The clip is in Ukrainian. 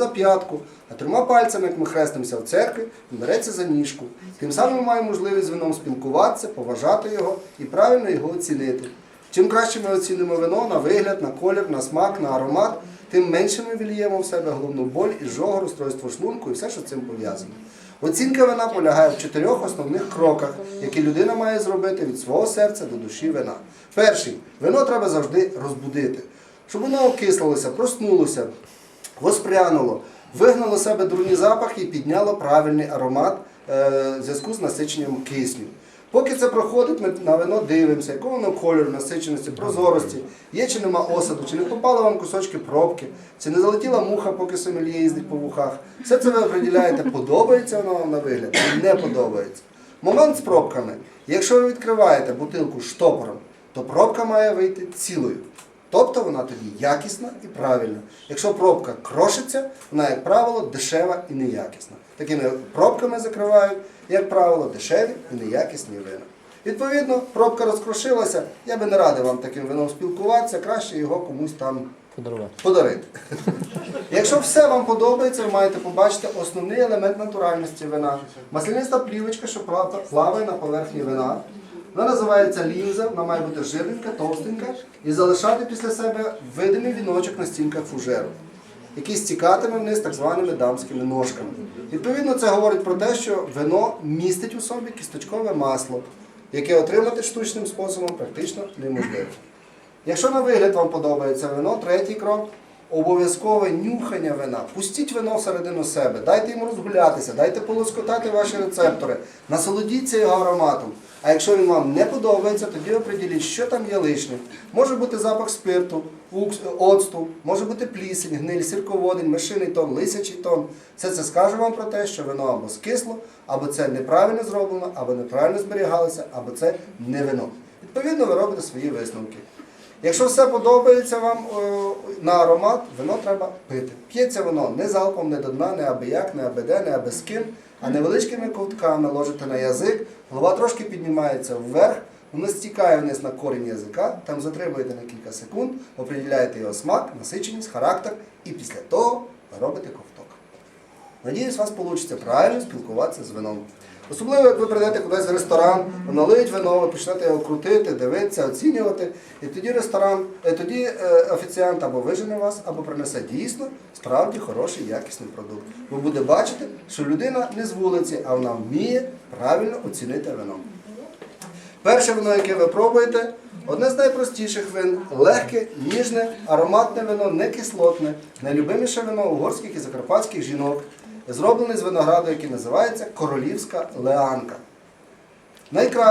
за п'ятку, а трьома пальцями, як ми хрестимося в церкві, береться за ніжку. Тим самим ми маємо можливість з вином спілкуватися, поважати його і правильно його оцінити. Чим краще ми оцінимо вино на вигляд, на колір, на смак, на аромат, тим менше ми вільємо в себе головну боль, і іжогу, розстройство шлунку і все, що з цим пов'язано. Оцінка вина полягає в чотирьох основних кроках, які людина має зробити від свого серця до душі вина. Перший вино треба завжди розбудити, щоб воно окислилося, проснулося, воспрянуло, вигнало себе дурні запахи і підняло правильний аромат е, в зв'язку з насиченням кисню. Поки це проходить, ми на вино дивимося, якого воно кольору, насиченості, прозорості, є чи нема осаду, чи не попали вам кусочки пробки, чи не залетіла муха, поки сомельє їздить по вухах. Все це ви определяєте, подобається воно вам на вигляд, чи не подобається. Момент з пробками. Якщо ви відкриваєте бутилку штопором, то пробка має вийти цілою. Тобто вона тоді якісна і правильна. Якщо пробка крошиться, вона, як правило, дешева і неякісна. Такими пробками закривають, як правило, дешеві і неякісні вина. Відповідно, пробка розкрошилася, я би не радив вам таким вином спілкуватися, краще його комусь там Подарувати. подарити. Якщо все вам подобається, ви маєте побачити основний елемент натуральності вина. Масляниста плівочка, що пла- плаває на поверхні вина. Вона називається лінза, вона має бути жирненька, товстенька і залишати після себе видимий віночок на стінках фужеру, який стікатиме вниз так званими дамськими ножками. Відповідно, це говорить про те, що вино містить у собі кісточкове масло, яке отримати штучним способом практично неможливо. Якщо на вигляд вам подобається вино, третій крок обов'язкове нюхання вина. Пустіть вино всередину себе, дайте йому розгулятися, дайте полоскотати ваші рецептори, насолодіться його ароматом. А якщо він вам не подобається, тоді определіть, що там є лишнім. Може бути запах спирту, оцту, може бути плісень, гниль, сірководень, мишиний тон, лисячий тон. Все це скаже вам про те, що вино або скисло, або це неправильно зроблено, або неправильно зберігалося, або це не вино. Відповідно, ви робите свої висновки. Якщо все подобається вам е, на аромат, вино треба пити. П'ється воно не залпом, не до дна, не аби як, не аби де, не аби з ким, а невеличкими ковтками ложите на язик, голова трошки піднімається вверх, воно стікає вниз на корінь язика, там затримуєте на кілька секунд, определяєте його смак, насиченість, характер, і після того робите ковток. Надіюсь, у вас вийде правильно спілкуватися з вином. Особливо, як ви прийдете кудись в ресторан, налиють вино, ви почнете його крутити, дивитися, оцінювати. І тоді ресторан, е, тоді е, офіціант або вижене вас, або принесе дійсно справді хороший, якісний продукт. Ви буде бачити, що людина не з вулиці, а вона вміє правильно оцінити вино. Перше вино, яке ви пробуєте, одне з найпростіших вин, легке, ніжне, ароматне вино, не кислотне, найлюбиміше вино угорських і закарпатських жінок, зроблене з винограду, який називається королівська леанка.